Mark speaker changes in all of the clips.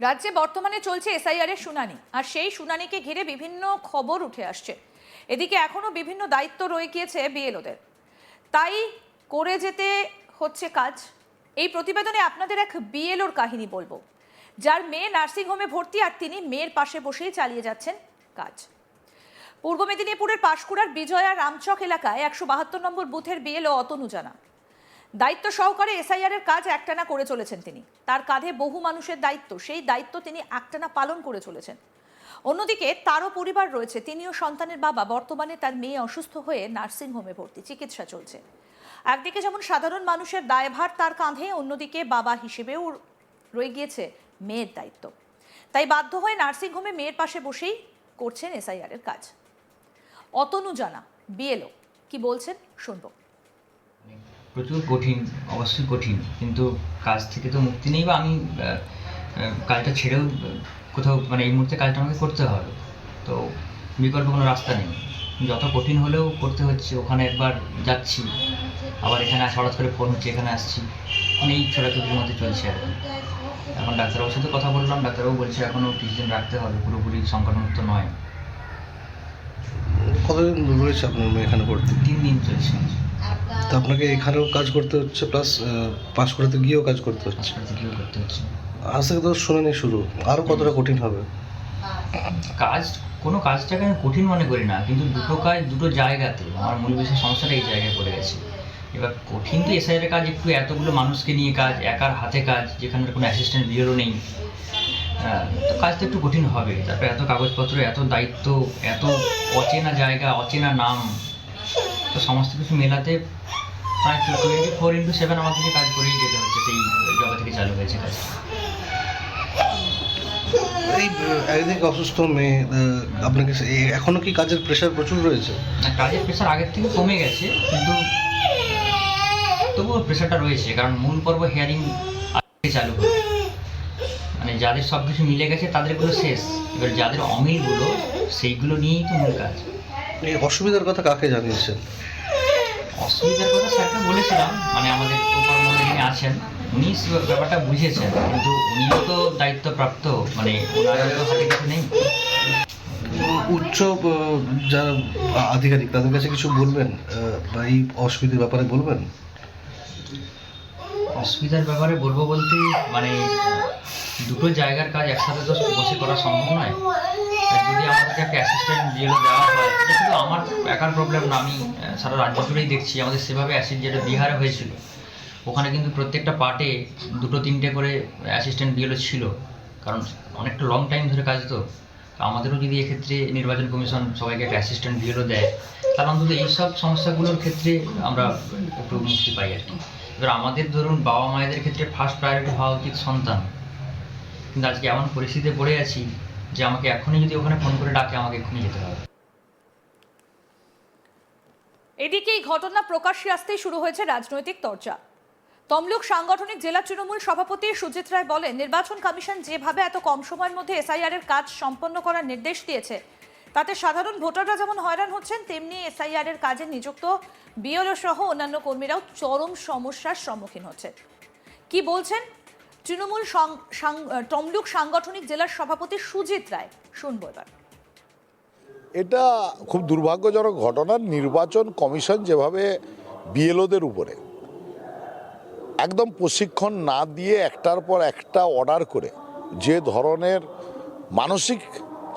Speaker 1: রাজ্যে বর্তমানে চলছে এসআইআর এর শুনানি, আর সেই শুনানিকে ঘিরে বিভিন্ন খবর উঠে আসছে। এদিকে এখনও বিভিন্ন দায়িত্ব রয়ে গিয়েছে বিএলওদের তাই করে যেতে হচ্ছে কাজ। এই প্রতিবেদনে আপনাদের এক বিএলওর কাহিনী বলব। যার মেয়ে নার্সিংহোমে ভর্তি আর তিনি মেয়ের পাশে বসেই চালিয়ে যাচ্ছেন কাজ। পূর্ব মেদিনীপুরের পাশকুড়ার বিজয়া রামচক এলাকায় একশো বাহাত্তর নম্বর বুথের বিএলও অতনু জানা দায়িত্ব সহকারে এসআইআর এর কাজ একটানা করে চলেছেন তিনি। তার কাঁধে বহু মানুষের দায়িত্ব। সেই দায়িত্ব তিনি একটানা পালন করে চলেছেন। অন্যদিকে তারও পরিবার রয়েছে। তিনিও সন্তানের বাবা। বর্তমানে তার মেয়ে অসুস্থ হয়ে নার্সিংহোমে ভর্তি। চিকিৎসা চলছে। একদিকে যেমন সাধারণ মানুষের দায়ভার তার কাঁধে, অন্যদিকে বাবা হিসেবেও রয়ে গিয়েছে মেয়ের দায়িত্ব। তাই বাধ্য হয়ে নার্সিংহোমে মেয়ের পাশে বসেই করছেন এসআইআর এর কাজ। অতনু জানা বিএলও কি বলছেন? শুনব।
Speaker 2: প্রচুর কঠিন অবশ্যই কঠিন। কিন্তু কাজ থেকে তো মুক্তি নেই বা আমি কাজটা ছেড়েও কোথাও মানে এই মুহূর্তে কাজটা আমাকে করতে হবে। তো বিকল্প কোনো রাস্তা নেই। যত কঠিন হলেও করতে হচ্ছে। ওখানে একবার যাচ্ছি আবার এখানে হঠাৎ করে ফোন হচ্ছে এখানে আসছি। মানে এই ছোটাছুটির মধ্যে চলছে আর কি। এখন ডাক্তারবাবুর সাথে কথা বললাম ডাক্তারবাবু বলছে এখনও কিছুদিন রাখতে হবে। পুরোপুরি সংকটমুক্ত নয়।
Speaker 3: কতদিন রয়েছে আপনার এখানে পড়তে
Speaker 2: তিন দিন চলছে।
Speaker 3: তো আপনাকে এখানেও কাজ করতে হচ্ছে প্লাস পাস করতে গিয়েও কাজ করতে হচ্ছে।
Speaker 2: করতে হচ্ছে।
Speaker 3: আজ থেকে তো শুনানি শুরু আরও কতটা কঠিন হবে?
Speaker 2: কাজ কোনো কাজটাকে আমি কঠিন মনে করি না কিন্তু দুটো কাজ দুটো জায়গাতে আমার মূল বিষয় সমস্যাটা এই জায়গায় পড়ে গেছে। এবার কঠিন তো এসআইয়ের কাজ একটু এতগুলো মানুষকে নিয়ে কাজ একার হাতে কাজ যেখানে কোনো অ্যাসিস্ট্যান্ট বিয়েরও নেই। তো কাজ তো একটু কঠিন হবে তারপরে এত কাগজপত্র এত দায়িত্ব এত অচেনা জায়গা অচেনা নাম। তো সমস্ত কিছু মেলাতে প্রায় টোয়েন্টি ফোর ইন্টু সেভেন আমাদেরকে কাজ করেই যেতে হচ্ছে সেই জগা থেকে চালু হয়েছে কাজ।
Speaker 3: এই আহ, অসুস্থ মেয়ে আপনাকে এখনও কি কাজের প্রেশার প্রচুর রয়েছে?
Speaker 2: না কাজের প্রেশার আগের থেকে কমে গেছে কিন্তু তবুও প্রেশারটা রয়েছে কারণ মূল পর্ব হেয়ারিং চালু হবে মানে যাদের সব কিছু মিলে গেছে তাদেরগুলো শেষ। এবার যাদের অমিলগুলো সেইগুলো নিয়েই তো মূল কাজ।
Speaker 3: এই অসুবিধার কথা কাকে জানিয়েছেন?
Speaker 2: অসুবিধার কথা স্যারকে বলেছিলাম মানে আমাদের যিনি আছেন উনি ব্যাপারটা বুঝেছেন কিন্তু উনিও তো দায়িত্বপ্রাপ্ত মানে ওনার তো হাতে কিছু নেই।
Speaker 3: উচ্চ যারা আধিকারিক তাদের কাছে কিছু বলবেন? বা এই অসুবিধার ব্যাপারে বলবেন?
Speaker 2: অসুবিধার ব্যাপারে বলব বলতে মানে দুটো জায়গার কাজ একসাথে তো বসে করা সম্ভব নয় আর যদি আমাদেরকে একটা অ্যাসিস্ট্যান্ট বিএলও দেওয়া হয় শুধু আমার একার প্রবলেম না, আমি সারা রাজ্য জুড়েই দেখছি, আমাদের সেভাবে অ্যাসিড যেটা বিহারে হয়েছিল, ওখানে কিন্তু প্রত্যেকটা পার্টে দুটো তিনটে করে অ্যাসিস্ট্যান্ট বিএলও ছিল, কারণ অনেকটা লং টাইম ধরে কাজ তো আমাদেরও যদি এক্ষেত্রে নির্বাচন কমিশন সবাইকে একটা অ্যাসিস্ট্যান্ট বিএলও দেয়, তাহলে অন্তত এইসব সমস্যাগুলোর ক্ষেত্রে আমরা একটু মুক্তি পাই আর কি। এবার আমাদের ধরুন বাবা মায়েদের ক্ষেত্রে ফার্স্ট প্রায়োরিটি হওয়া উচিত সন্তান, কিন্তু আজকে এমন পরিস্থিতিতে পড়ে আছি যে আমাকে এখনই যদি ওখানে ফোন করে ডাকে, আমাকে এক্ষুনি যেতে হবে।
Speaker 1: এদিকে এই ঘটনা প্রকাশ্যে আসতেই শুরু হয়েছে রাজনৈতিক চর্চা তমলুক সাংগঠনিক জেলা তৃণমূল সভাপতি সুজিত রায় বলেন, নির্বাচন কমিশন যেভাবে এত কম সময়ের মধ্যে এসআইআর এর কাজ সম্পন্ন করার নির্দেশ দিয়েছে, তাতে সাধারণ ভোটাররা যেমন হয়রান হচ্ছেন, তেমনি এসআইআর এর কাজে নিযুক্ত বিএলও সহ অন্যান্য কর্মীরাও চরম সমস্যার সম্মুখীন হচ্ছে। কি বলছেন? তৃণমূল সাং- সাং- তমলুক সাংগঠনিক জেলার সভাপতি সুজিত রায়। শুনব এবার।
Speaker 4: এটা খুব দুর্ভাগ্যজনক ঘটনা, নির্বাচন কমিশন যেভাবে বিএলওদের উপরে একদম প্রশিক্ষণ না দিয়ে একটার পর একটা অর্ডার করে যে ধরনের মানসিক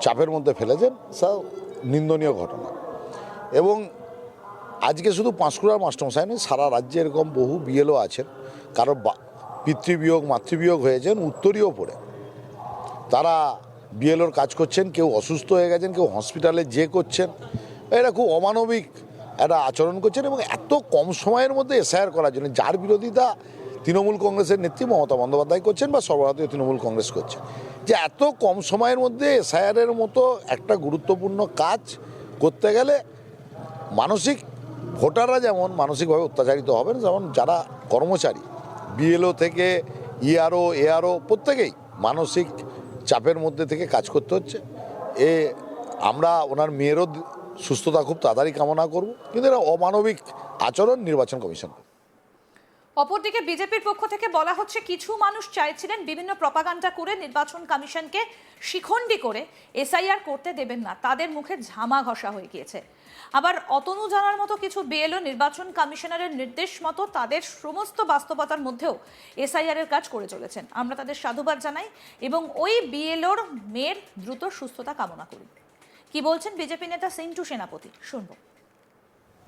Speaker 4: চাপের মধ্যে ফেলেছেন সব নিন্দনীয় ঘটনা। এবং আজকে শুধু পাঁশকুড়ার মাস্টারমশাই নেই সারা রাজ্যে এরকম বহু বিএলও আছেন, কারও পিতৃবিয়োগ, মাতৃবিয়োগ হয়েছেন, উত্তরীয় পড়ে। তারা বিএলওর কাজ করছেন, কেউ অসুস্থ হয়ে গেছেন, কেউ হসপিটালে যে করছেন। এটা খুব অমানবিক একটা আচরণ করছেন এবং এত কম সময়ের মধ্যে এসআইআর করার জন্য, যার বিরোধিতা তৃণমূল কংগ্রেসের নেত্রী মমতা বন্দ্যোপাধ্যায় করছেন বা সর্বভারতীয় তৃণমূল কংগ্রেস করছেন যে এত কম সময়ের মধ্যে এসআইআরের মতো একটা গুরুত্বপূর্ণ কাজ করতে গেলে মানসিক, ভোটাররা যেমন মানসিকভাবে অত্যাচারিত হবেন, যেমন যারা কর্মচারী বিএলও থেকে ইআরও, এআরও প্রত্যেকেই মানসিক চাপের মধ্যে থেকে কাজ করতে হচ্ছে। এ, আমরা ওনার মেয়েরও সুস্থতা খুব তাড়াতাড়ি কামনা করব। কিন্তু এটা অমানবিক আচরণ নির্বাচন কমিশন
Speaker 1: অপরদিকে বিজেপির পক্ষ থেকে বলা হচ্ছে, কিছু মানুষ চাইছিলেন বিভিন্ন প্রপাগান্ডা করে নির্বাচন কমিশনকে শিখণ্ডি করে এসআইআর করতে দেবেন না। তাদের মুখে ঝামা ঘষা হয়ে গিয়েছে। আবার অতনু জানার মতো কিছু বিএলও নির্বাচন কমিশনারের নির্দেশ মতো তাদের সমস্ত বাস্তবতার মধ্যেও এসআইআর এর কাজ করে চলেছেন। আমরা তাদের সাধুবাদ জানাই এবং ওই বিএলওর মেয়ের দ্রুত সুস্থতা কামনা করি। কি বলছেন বিজেপি নেতা সিন্টু সেনাপতি? শুনব।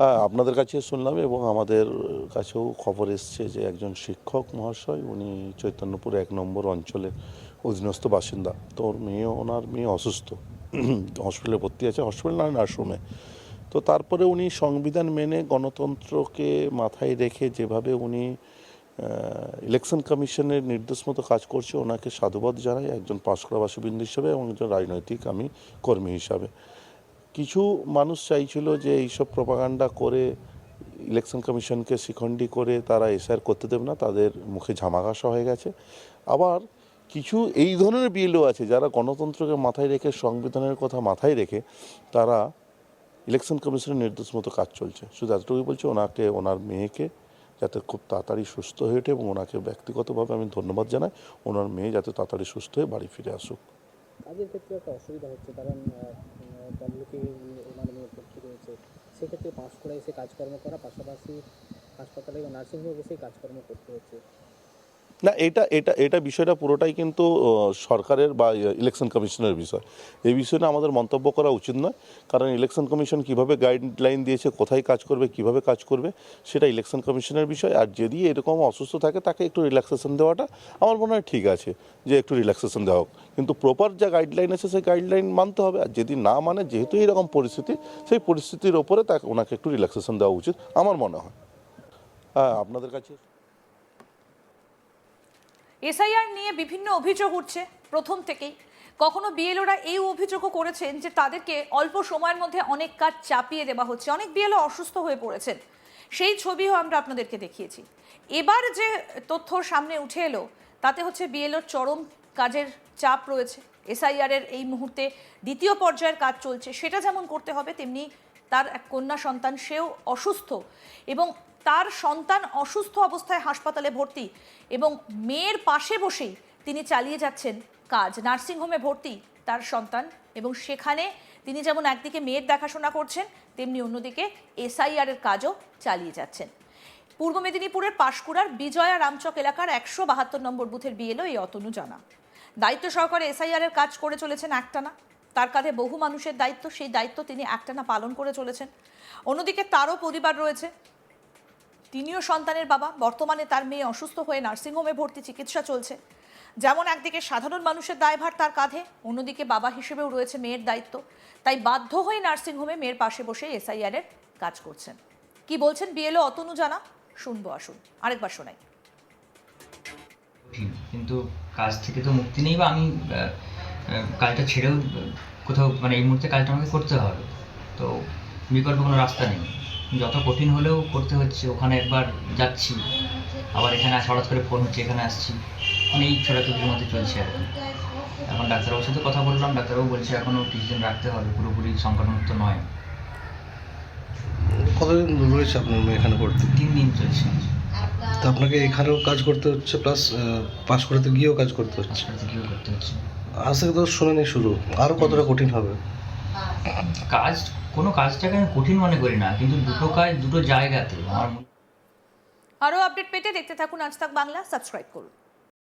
Speaker 5: হ্যাঁ আপনাদের কাছে শুনলাম এবং আমাদের কাছেও খবর এসছে যে একজন শিক্ষক মহাশয়, উনি চৈতন্যপুর এক নম্বর অঞ্চলের অধীনস্থ বাসিন্দা। তো ওর মেয়ে, ওনার মেয়ে অসুস্থ। হসপিটালে ভর্তি আছে, হসপিটাল না, নার্সরুমে। তো তারপরে উনি সংবিধান মেনে গণতন্ত্রকে মাথায় রেখে যেভাবে উনি ইলেকশন কমিশনের নির্দেশ মতো কাজ করছে, ওনাকে সাধুবাদ জানাই, একজন পাঁশকুড়া বাসিন্দা হিসাবে এবং একজন রাজনৈতিক আমি কর্মী হিসাবে। কিছু মানুষ চাইছিল যে এইসব প্রপাগান্ডা করে ইলেকশন কমিশনকে শিখণ্ডি করে তারা এসআর করতে দেবে না, তাদের মুখে ঝামাঘাসা হয়ে গেছে। আবার কিছু এই ধরনের বিলও আছে যারা গণতন্ত্রকে মাথায় রেখে, সংবিধানের কথা মাথায় রেখে তারা ইলেকশন কমিশনের নির্দেশ মতো কাজ চলছে। শুধু এতটুকুই বলছে, ওনাকে, ওনার মেয়েকে যাতে খুব তাড়াতাড়ি সুস্থ হয়ে ওঠে এবং ওনাকে ব্যক্তিগতভাবে আমি ধন্যবাদ জানাই। ওনার মেয়ে যাতে তাড়াতাড়ি সুস্থ হয়ে বাড়ি ফিরে আসুক।
Speaker 6: কাজের ক্ষেত্রে একটা অসুবিধা হচ্ছে, কারণ তমলুকে মেয়ে ভর্তি রয়েছে। সেক্ষেত্রে পাঁশকুড়ায় এসে কাজকর্ম করা, পাশাপাশি হাসপাতালে বা নার্সিংহোমে বসেই কাজকর্ম করতে হচ্ছে।
Speaker 5: না, এটা এটা এটা বিষয়টা পুরোটাই কিন্তু সরকারের বা ইলেকশন কমিশনের বিষয়। এই বিষয়ে আমাদের মন্তব্য করা উচিত নয়। কারণ ইলেকশন কমিশন কীভাবে গাইডলাইন দিয়েছে, কোথায় কাজ করবে, কীভাবে কাজ করবে, সেটা ইলেকশন কমিশনের বিষয়। আর যদি এরকম অসুস্থ থাকে, তাকে একটু রিল্যাক্সেশন দেওয়াটা আমার মনে হয় ঠিক আছে, যে একটু রিল্যাক্সেশন দেওয়া হোক। কিন্তু প্রপার যা গাইডলাইন আছে, সেই গাইডলাইন মানতে হবে। আর যদি না মানে যেহেতু এরকম পরিস্থিতি, সেই পরিস্থিতির ওপরে তাকে, ওনাকে একটু রিল্যাক্সেশন দেওয়া উচিত, আমার মনে হয়। হ্যাঁ আপনাদের কাছে
Speaker 1: এসআইআর নিয়ে বিভিন্ন অভিযোগ উঠছে প্রথম থেকেই। কখনো বিএলওরা এই অভিযোগও করেছেন যে তাদেরকে অল্প সময়ের মধ্যে অনেক কাজ চাপিয়ে দেওয়া হচ্ছে। অনেক বিএলও অসুস্থ হয়ে পড়েছেন। সেই ছবিও আমরা আপনাদেরকে দেখিয়েছি। এবার যে তথ্য সামনে উঠে এলো, তাতে হচ্ছে বিএলওর চরম কাজের চাপ রয়েছে। এসআইআর এর এই মুহূর্তে দ্বিতীয় পর্যায়ের কাজ চলছে। সেটা যেমন করতে হবে, তেমনি তার এক কন্যা সন্তান, সেও অসুস্থ। এবং তার সন্তান অসুস্থ অবস্থায় হাসপাতালে ভর্তি এবং মেয়ের পাশে বসেই তিনি চালিয়ে যাচ্ছেন কাজ। নার্সিংহোমে ভর্তি তার সন্তান এবং সেখানে তিনি যেমন একদিকে মেয়ের দেখাশোনা করছেন, তেমনি অন্যদিকে এসআইআর এর কাজও চালিয়ে যাচ্ছেন। পূর্ব মেদিনীপুরের পাশকুড়ার বিজয়া রামচক এলাকার একশো বাহাত্তর নম্বর বুথের বিএলও এই অতনু জানা। দায়িত্ব সহকারে এসআইআর এর কাজ করে চলেছেন একটানা। তার কাঁধে বহু মানুষের দায়িত্ব, সেই দায়িত্ব তিনি একটানা পালন করে চলেছেন। অন্যদিকে তারও পরিবার রয়েছে। তিনিও সন্তানের বাবা। বর্তমানে তার মেয়ে অসুস্থ হয়ে নার্সিংহোমে ভর্তি চিকিৎসা চলছে। যেমন একদিকে সাধারণ মানুষের দায়ভার তার কাঁধে, অন্যদিকে বাবা হিসেবেও রয়েছে মেয়ের দায়িত্ব। তাই বাধ্য হয়ে নার্সিংহোমে মেয়ের পাশে বসে এসআইআর এর কাজ করছেন। কি বলছেন বিএলও অতনু জানা? শুনব, আসুন। আরেকবার শোনাই।
Speaker 2: কিন্তু কাজ থেকে তো মুক্তি নেই বা আমি কাজটা ছেড়েও কোথাও মানে এই মুহূর্তে কাজটা আমাকে করতে হবে। তো বিকল্প কোনো রাস্তা নেই। যত কঠিন হলেও করতে হচ্ছে ওখানে একবার যাচ্ছি। আবার এখানে আস- হঠাৎ করে ফোন হচ্ছে এখানে আসছি। মানে এই ছোটাছুটির মধ্যে চলছে আর কি। এখন ডাক্তারবাবুর সাথে কথা বললাম ডাক্তারবাবু বলছে এখনও কিছুদিন রাখতে হবে পুরোপুরি সংকটমুক্ত নয়।
Speaker 3: কতদিন রয়েছে আপনার এখানে পড়তে?
Speaker 2: তিন দিন চলছে।
Speaker 3: তো আপনাকে এখানেও কাজ করতে হচ্ছে প্লাস পাশ করতে গিয়েও কাজ করতে হচ্ছে?
Speaker 2: থেকেও করতে হচ্ছে।
Speaker 3: আজ থেকে তো শুনানি শুরু। আরও কতটা কঠিন হবে?
Speaker 2: কাজ কোনো কাজটাকে আমি কঠিন মনে করি না কিন্তু দুটো কাজ দুটো জায়গাতে আমার
Speaker 1: আরও আপডেট পেতে দেখতে থাকুন আজ তাক বাংলা সাবস্ক্রাইব করুন।